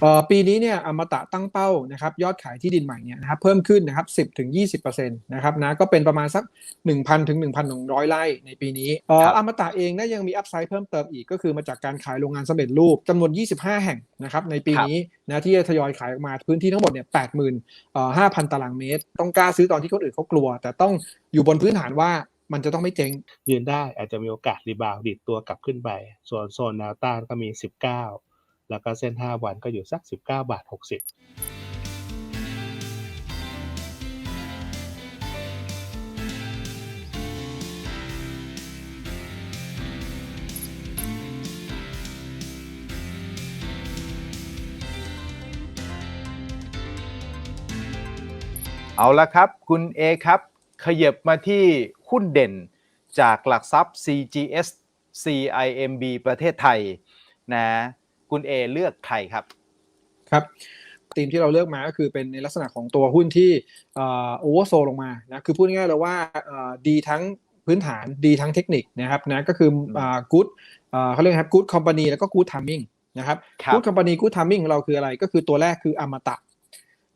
เอ่อปีนี้เนี่ยอมตะตั้งเป้านะครับยอดขายที่ดินใหม่เนี่ยนะครับเพิ่มขึ้นนะครับ10ถึง20%นะครับนะก็เป็นประมาณสัก1,000ถึง1,100ไร่ในปีนี้เอ่อครับอมตะเองเนะยังมีอัพไซด์เพิ่มเติมอีกก็คือมาจากการขายโรงงานสำเร็จรูปจำนวน 25 แห่งนะครับในปีนี้นะที่จะทยอยขายออกมาพื้นที่ทั้งหมดเนี่ย80,000เอ่อ5,000ตารางเมตร ต้องกล้าซื้อตอนที่คนอื่นเขากลัว แต่ต้องอยู่บนพื้นฐานว่ามันจะต้องไม่เจ๊งยืนได้อาจจะมีโอกาสรีบาวด์ดิดตัวกลับขึ้นไป ส่วนโซนแนวต้านก็มี 19 แล้วก็เส้น 5 วันก็อยู่สัก 19 บาท 60เอาละครับคุณเอครับ ขยับมาที่หุ้นเด่นจากหลักทรัพย์ CGS CIMB ประเทศไทยนะ คุณเอเลือกใครครับครับทีมที่เราเลือกมาก็คือเป็นในลักษณะของตัวหุ้นที่โอเวอร์โซลงมานะคือพูดง่ายๆเลยว่าเอ่อดีทั้งพื้นฐานดีทั้งเทคนิคนะครับนะก็คือกู๊ดเขาเรียกครับกู๊ดคอมพานีแล้วก็กู๊ดทามมิ่งนะครับครับกู๊ดคอมพานีกู๊ดทามมิ่งของเราคืออะไรก็คือตัวแรกคืออมตะ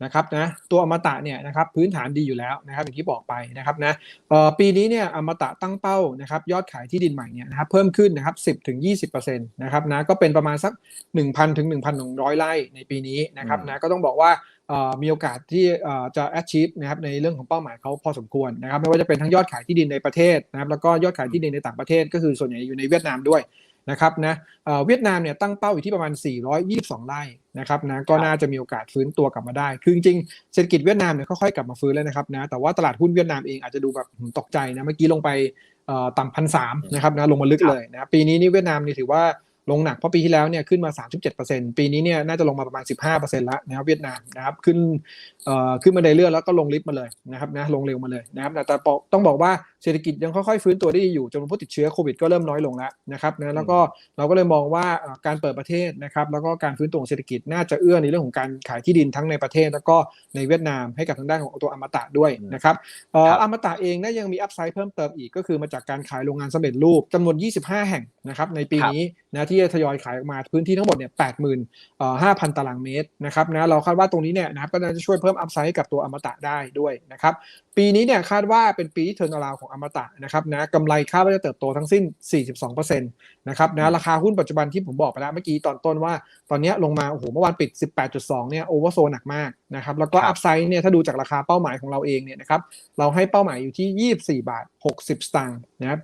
นะครับนะตัวอมตะเนี่ยนะครับพื้นฐานดีอยู่แล้วนะครับอย่างที่บอกไปนะครับนะเอ่อปีนี้เนี่ยอมตะตั้งเป้านะครับยอดขายที่ดินใหม่เนี่ยนะครับเพิ่มขึ้นนะครับ10ถึง20%นะครับนะก็เป็นประมาณสัก1,000ถึง1,100ไร่ในปีนี้นะครับอืมนะก็ต้องบอกว่าเอ่อมีโอกาสที่เอ่อจะ achieve นะครับในเรื่องของเป้าหมายเขาพอสมควรนะครับไม่ว่าจะเป็นทั้งยอดขายที่ดินในประเทศนะครับแล้วก็ยอดขายที่ดินในต่างประเทศ ก็คือส่วนใหญ่อยู่ในเวียดนามด้วยนะครับนะเอ่อเวียดนามเนี่ยตั้งเป้าอยู่ที่ประมาณ 422 ไร่ นะครับนะก็น่าจะมีโอกาสฟื้นตัวกลับมาได้ คือจริงๆเศรษฐกิจเวียดนามเนี่ยค่อยๆกลับมาฟื้นแล้วนะครับนะแต่ว่าตลาดหุ้นเวียดนามเองอาจจะดูแบบหืมตกใจนะเมื่อกี้ลงไปเอ่อต่ำพันสามนะครับนะลงมาลึกเลยนะครับปีนี้นี่เวียดนามนี่ถือว่าลงหนักเพราะปีที่แล้วเนี่ยขึ้นมา 37%ปีนี้เนี่ยน่าจะลงมาประมาณ 15%แล้วนะครับเวียดนามนะครับขึ้นเอ่อขึ้นมาได้เรื่อยๆแล้วก็ลงลิฟต์มาเลยนะครับนะลงเร็วมาเลยนะครับแต่แต่ต้องบอกว่า เศรษฐกิจยังค่อยๆฟื้นตัวได้ดีอยู่จำนวนผู้ติดเชื้อโควิดก็เริ่มน้อยลงแล้วนะครับนะแล้วก็เราก็เลยมองว่าเอ่อการเปิดประเทศนะครับแล้วก็การฟื้นตัวของเศรษฐกิจน่าจะเอื้อในเรื่องของการขายที่ดินทั้งในประเทศ แล้วก็ในเวียดนามให้กับทางด้านของตัวอมตะด้วยนะครับเอ่อครับอมตะเองเนะยังมีอัพไซด์เพิ่มเติมอีกก็คือมาจากการขายโรงงานสำเร็จรูปจำนวน 25 แห่งนะครับในปีนี้นะที่จะทยอยขายออกมาพื้นที่ทั้งหมดเนี่ย80,000เอ่อ5,000ตารางเมตรนะครับนะเราคาดว่าตรงนี้เนี่ยนะครับก็น่าจะช่วยเพิ่มอัพไซด์ให้กับตัวอมตะได้ด้วยนะครับปีนี้เนี่ยคาดว่าเป็นปีที่เทิร์นอราวของอมตะนะครับนะกำไรคาดว่าจะเติบโตทั้งสิ้น 42%นะครับนะราคาหุ้นปัจจุบันที่ผมบอกไปแล้วเมื่อกี้ตอนต้นว่า ตอนเนี้ยลงมาโอ้โหเมื่อวานปิด 18.2 เนี่ยโอเวอร์โซหนักมากนะครับแล้วก็ครับอัพไซด์เนี่ยถ้าดูจากราคาเป้าหมายของเราเองเนี่ยนะครับเราให้เป้าหมายอยู่ที่ 24 บาท 60 สตางค์นะครับ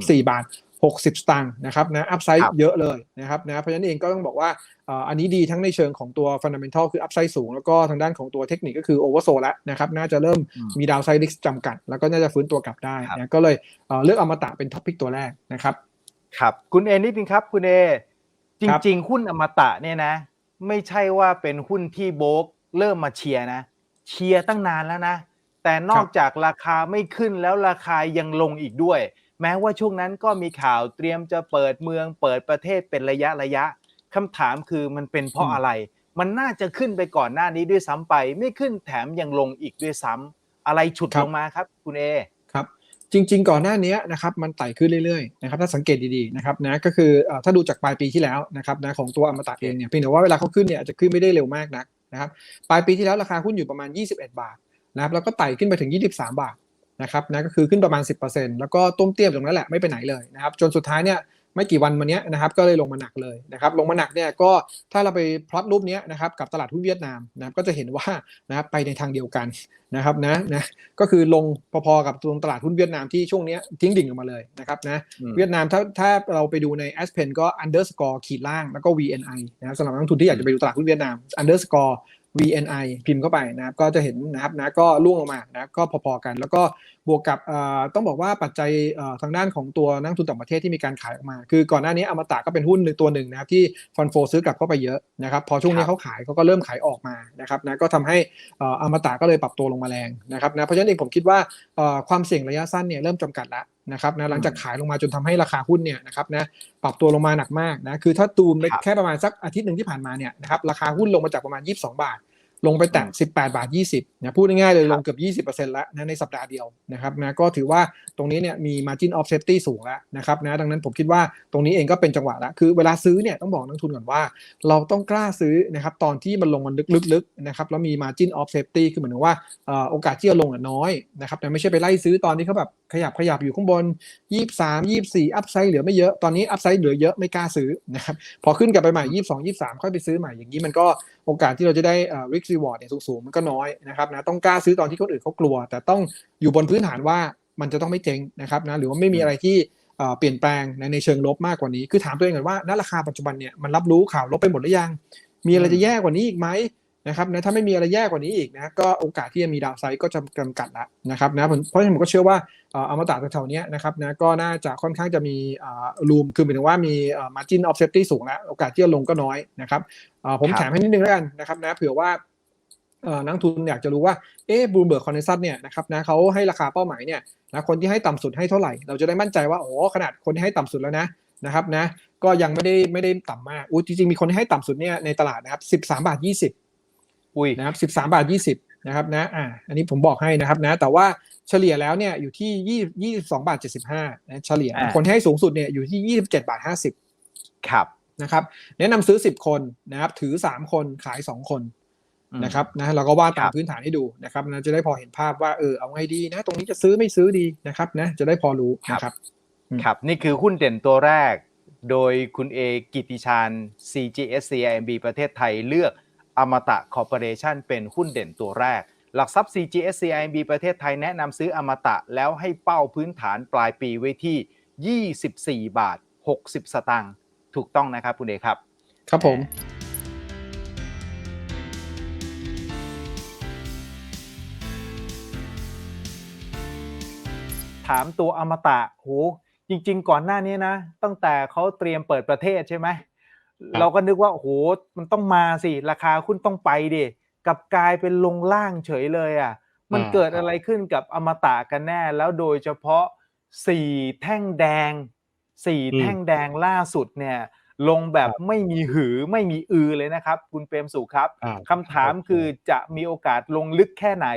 24 บาท 60 สตางค์นะครับนะอัพไซด์ครับเยอะเลยนะครับนะเพราะฉะนั้นเองก็ต้องบอกว่าเอ่ออันนี้ดีทั้งในเชิงของตัวฟันดัมเ n ทัลคืออัพไซด์สูง แล้วก็ทางด้านของตัวเทคนิคก็คือโอเวอร์โซแล้วนะครับน่าจะเริ่มอืมมีดาวไซด์ริสจำกัด แล้วก็น่าจะฟื้นตัวกลับได้ครับนะก็เลยเอ่อเลือกอมตะเป็นท็อปพิกตัวแรกนะครับครับคุณเอนิดนึงครับคุณเอจครับริง ๆ หุ้นอมตะเนี่ยนะ ไม่ใช่ว่าเป็นหุ้นที่โบรกเริ่มมาเชียร์นะ เชียร์ตั้งนานแล้วนะ แต่นอกจากราคาไม่ขึ้นแล้วราคายังลงอีกด้วย แม้ว่าช่วงนั้นก็มีข่าวเตรียมจะเปิดเมือง เปิดประเทศเป็นระยะระยะคำถามคือมันเป็นเพราะอืมอะไร มันน่าจะขึ้นไปก่อนหน้านี้ด้วยซ้ำไป ไม่ขึ้นแถมยังลงอีกด้วยซ้ำอะไรฉุดลงมาครับ คุณเอครับ จริง ๆ ก่อนหน้านี้นะครับมันไต่ขึ้นเรื่อยๆนะครับถ้าสังเกตดีๆนะครับนะก็คือเอ่อถ้าดูจากปลายปีที่แล้วนะครับนะของตัวอมตะเองเนี่ยเพียงแต่ว่าเวลาเขาขึ้นเนี่ยอาจจะขึ้นไม่ได้เร็วมากนักนะครับปลายปีที่แล้วราคาหุ้นอยู่ประมาณ 21 บาทนะครับแล้วก็ไต่ขึ้นไปถึง 23 บาท นะครับนะก็คือขึ้นประมาณ 10%แล้วก็ต้มเตี้ยมตรงนั้นแหละไม่ไปไหนเลยนะครับจนสุดท้ายเนี่ยไม่กี่วันมาเนี้ยนะครับก็เลยลงมาหนักเลยนะครับลงมาหนักเนี่ยก็ถ้าเราไปพลอตรูปเนี้ยนะครับกับตลาดหุ้นเวียดนามนะครับก็จะเห็นว่านะครับไปในทางเดียวกันนะครับนะนะก็คือลงพอๆกับตรงตลาดหุ้นเวียดนามที่ช่วงเนี้ยทิ้งดิ่งลงมาเลยนะครับนะอืมเวียดนามถ้าถ้าเราไปดูใน a s p e n ก็ underscore ขีดล่างแล้วก็ VNI นะครับสำหรับนักลงทุนที่อยากจะไปดูตลาดหุ้นเวียดนาม underscore VNI พิมพ์เข้าไปนะครับก็จะเห็นนะครับนะก็ล่วงลงมานะครับก็พอๆกัน แล้วก็บวกกับเอ่อต้องบอกว่าปัจจัยเอ่อทางด้านของตัวนักลงทุนต่างประเทศที่มีการขายออกมา คือก่อนหน้านี้อมตะก็เป็นหุ้นในตัวหนึ่งนะครับที่ฟันโฟซื้อกลับเข้าไปเยอะนะครับพอช่วงนี้ครับเขาขายเขาก็เริ่มขายออกมานะครับนะก็ทำให้เอ่ออมตะก็เลยปรับตัวลงมาแรงนะครับนะเพราะฉะนั้นเองผมคิดว่าเอ่อความเสี่ยงระยะสั้นเนี่ยเริ่มจำกัดแล้วนะครับนะหลังจากขายลงมาจนทำให้ราคาหุ้นเนี่ยนะครับนะปรับตัวลงมาหนักมากนะคือถ้าตูมครับแค่ประมาณสักอาทิตย์หนึ่งที่ผ่านมาเนี่ยนะครับราคาหุ้นลงมาจากประมาณ 22 บาท ลงไปแตะ18 บาท 20นะพูดง่ายๆเลยครับลงเกือบ 20%แล้วนะในสัปดาห์เดียวนะครับนะก็ถือว่าตรงนี้เนี่ยมี margin of safety สูงแล้วนะครับนะดังนั้นผมคิดว่าตรงนี้เองก็เป็นจังหวะแล้วคือเวลาซื้อเนี่ยต้องบอกนักทุนก่อนว่า เราต้องกล้าซื้อนะครับตอนที่มันลงมันลึกๆๆนะครับแล้วมี margin of safety คือเหมือนกับว่าเอ่อโอกาสที่จะลงอะน้อยนะครับแต่ไม่ใช่ไปไล่ซื้อตอนที่เขาแบบขยับขยับอยู่ข้างบน 23 24 อัพไซด์เหลือไม่เยอะตอนนี้อัพไซด์เหลือเยอะไม่กล้าซื้อนะครับพอขึ้นกลับไปใหม่ 22 23 ค่อยไปซื้อใหม่อย่างนี้มันก็ โอกาสที่เราจะได้เอ่อ risk reward เนี่ยสูงๆมันก็น้อยนะครับนะต้องกล้าซื้อตอนที่คนอื่นเขากลัว แต่ต้องอยู่บนพื้นฐานว่ามันจะต้องไม่เจ๊งนะครับนะหรือว่าไม่มีอะไรที่เอ่อเปลี่ยนแปลงในในเชิงลบมากกว่านี้ คือถามตัวเองก่อนว่าณราคาปัจจุบันเนี่ยมันรับรู้ข่าวลบไปหมดหรือยัง มีอะไรจะแย่กว่านี้อีกไหม นะครับนะถ้าไม่มีอะไรแย่กว่านี้อีกนะก็โอกาสที่จะมีดาวไซด์ก็จะจำกัดละนะครับนะผมเพราะฉะนั้นผมก็เชื่อว่าเอ่ออมตะแถวๆเนี้ยนะครับนะก็น่าจะค่อนข้างจะมีรูมคือหมายถึงว่ามีเอ่อ margin of safety สูงแล้วโอกาสที่จะลงก็น้อยนะครับเอ่อผมครับแถมให้นิดนึงแล้วกันนะครับนะเผื่อว่าเอ่อนักทุนอยากจะรู้ว่าเอ๊ะบูมเบิร์กคอนเนซัสเนี่ยนะครับนะเขาให้ราคาเป้าหมายเนี่ยนะคนที่ให้ต่ำสุดให้เท่าไหร่ เราจะได้มั่นใจว่าโอ้ขนาดคนที่ให้ต่ำสุดแล้วนะนะครับนะก็ยังไม่ได้ไม่ได้ต่ำมากอู้จริงๆมีคนที่ให้ต่ำสุดเนี่ยในตลาดนะครับ13บาท20 อุ้ยนะครับ 13 บาท 20 นะครับนะอ่าอันนี้ผมบอกให้นะครับนะ แต่ว่าเฉลี่ยแล้วเนี่ยอยู่ที่20 22บาท 75นะเฉลี่ยอ่าคนที่ให้สูงสุดเนี่ยอยู่ที่ 27 บาท 50 ครับนะครับ แนะนำซื้อ 10 คนนะครับ ถือ 3 คนขาย 2 คนอืมนะครับนะเราก็ว่าตาคมรับพื้นฐานให้ดูนะครับนะจะได้พอเห็นภาพว่าเออเอาไงดีนะ ตรงนี้จะซื้อไม่ซื้อดีนะครับนะจะได้พอรู้นะครับ ครับ นี่คือหุ้นเด่นตัวแรก โดยคุณเอกิติชาญ CGSCIMB ประเทศไทยเลือก อมตะคอร์ปอเรชันเป็นหุ้นเด่นตัวแรก หลักทรัพย์ CGSCIMB ประเทศไทยแนะนำซื้ออมตะแล้วให้เป้าพื้นฐานปลายปีไว้ที่ 24 บาท 60 สตางค์ถูกต้องนะครับคุณเอครับ ครับผม ถามตัวอมตะโหจริง ๆ ก่อนหน้านี้นะ ตั้งแต่เขาเตรียมเปิดประเทศใช่ไหม เราก็นึกว่าโอ้โหมันต้องมาสิราคาหุ้นต้องไปดิกลับกลายเป็นลงล่างเฉยเลยอะ มันอ่าเกิดอะไรขึ้นกับอมตะกันแน่ แล้วโดยเฉพาะสี่แท่งแดงสี่แท่งแดงล่าสุดเนี่ย ลงแบบไม่มีหือไม่มีอือเลยนะครับ คุณเปรมสุขครับอ่าคำถามคือจะมีโอกาสลงลึกแค่ไหน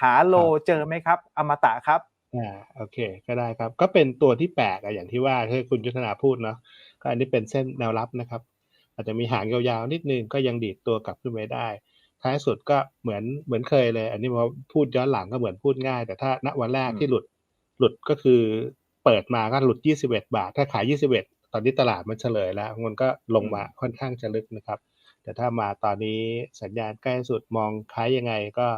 หาโลเจอไหมครับ อมตะครับอ่าโอเคก็ได้ครับ ก็เป็นตัวที่แปลกอะอย่างที่ว่าที่คุณยุทธนาพูดเนาะก็อันนี้เป็นเส้นแนวรับนะครับ อาจจะมีหางยาวๆนิดนึงก็ยังดีดตัวกลับขึ้นไปได้ ท้ายสุดก็เหมือนเหมือนเคยเลย อันนี้พอพูดย้อนหลังก็เหมือนพูดง่าย แต่ถ้าณวันแรกอืมที่หลุดหลุดก็คือเปิดมาก็หลุด 21 บาท ถ้าขาย 21 ตอนนี้ตลาดมันเฉลยแล้วมันก็ลงมาค่อนข้างจะลึกนะครับ แต่ถ้ามาตอนนี้สัญญาณใกล้สุดมองคล้ายยังไงก็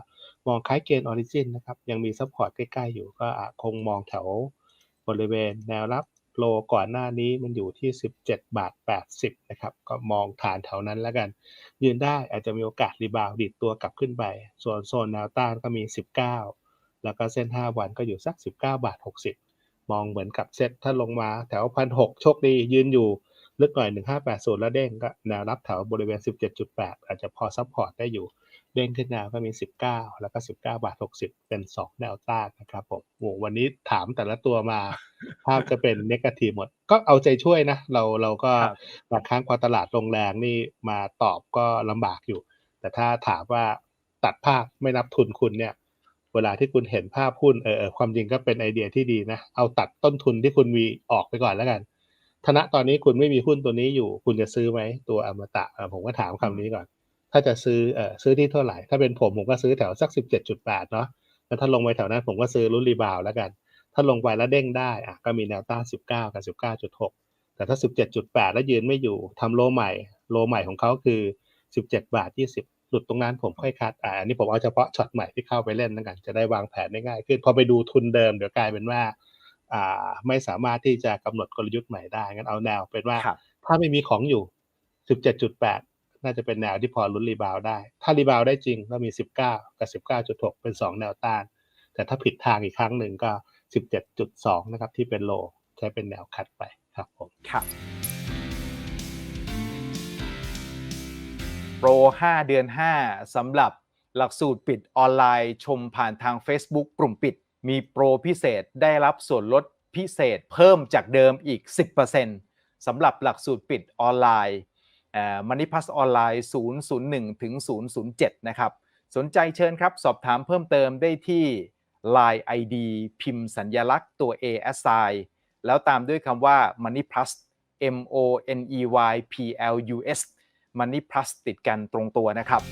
มองคล้ายเกณฑ์ออริจินนะครับ ยังมีซัพพอร์ตใกล้ ๆ อยู่ก็อาจคงมองแถวบริเวณแนวรับ โลก่อนหน้านี้มันอยู่ที่ 17 บาท 80 นะครับ ก็มองฐานแถวนั้นแล้วกัน ยืนได้อาจจะมีโอกาสรีบาวดิดตัวกลับขึ้นไป ส่วนโซนแนวต้านก็มี 19 แล้วก็เส้น 5 วันก็อยู่สัก 19 บาท 60 มองเหมือนกับเซ็ตถ้าลงมาแถวพันหโชคดียืนอยู่ลึกหน่อย 1580 แล้วเด้งก็แนวรับแถวบริเวณ 17.8 อาจจะพอซัพพอร์ตได้อยู่ เด้งขึ้นแนวก็มี 19 แล้วก็ 19 บาท 60 เป็น 2 แนวต้านนะครับผมโอ้วันนี้ถามแต่ละตัวมา ภาพจะเป็นเนกาทีฟหมด ก็เอาใจช่วยนะ เราเราก็ครับบางครั้งพอตลาดลงแรงนี่มาตอบก็ลำบากอยู่ แต่ถ้าถามว่าตัดภาพไม่นับทุนคุณเนี่ย เวลาที่คุณเห็นภาพหุ้นเออเออความจริงก็เป็นไอเดียที่ดีนะ เอาตัดต้นทุนที่คุณมีออกไปก่อนแล้วกันธนะตอนนี้คุณไม่มีหุ้นตัวนี้อยู่ คุณจะซื้อไหมตัวอมตะเออผมก็ถามคำนี้ก่อน ถ้าจะซื้อเออซื้อที่เท่าไหร่ ถ้าเป็นผมผมก็ซื้อแถวสักสิบเจ็ดจุดแปดเนาะแล้วถ้าลงไปแถวนั้นผมก็ซื้อรุ่นรีบาวด์แล้วกัน ถ้าลงไปแล้วเด้งได้อะก็มีแนวต้านสิบเก้ากับสิบเก้าจุดหกแต่ถ้าสิบเจ็ดจุดแปดแล้วยืนไม่อยู่ทำโลใหม่ โลใหม่ของเขาคือสิบเจ็ดบาทยี่สิบหลุดตรงนั้นผมค่อยคัดอ่าอันนี้ผมเอาเฉพาะช็อตใหม่ที่เข้าไปเล่นแล้วกัน จะได้วางแผนได้ง่ายขึ้นพอไปดูทุนเดิมเดี๋ยวกลายเป็นว่าอ่าไม่สามารถที่จะกำหนดกลยุทธ์ใหม่ได้งั้นเอาแนวเป็นว่าครับถ้าไม่มีของอยู่ 17.8 น่าจะเป็นแนวที่พอลุ้นรีบาวด์ได้ ถ้ารีบาวด์ได้จริงก็มี 19 กับ 19.6 เป็น 2 แนวต้าน แต่ถ้าผิดทางอีกครั้งหนึ่งก็ 17.2 นะครับ ที่เป็นโลใช้เป็นแนวคัดไปครับผมครับโปร 5 เดือน 5สำหรับหลักสูตรปิดออนไลน์ชมผ่านทาง Facebook กลุ่มปิด มีโปรพิเศษได้รับส่วนลดพิเศษเพิ่มจากเดิมอีก 10%สำหรับหลักสูตรปิดออนไลน์มันนิพัสออนไลน์001ถึง007 นะครับ สนใจเชิญครับ สอบถามเพิ่มเติมได้ที่ Line ID พิมพ์สัญญลักษณ์ตัว A S I แล้วตามด้วยคำว่า Money Plus M O N E Y P L U S Money Plus ติดกันตรงตัวนะครับ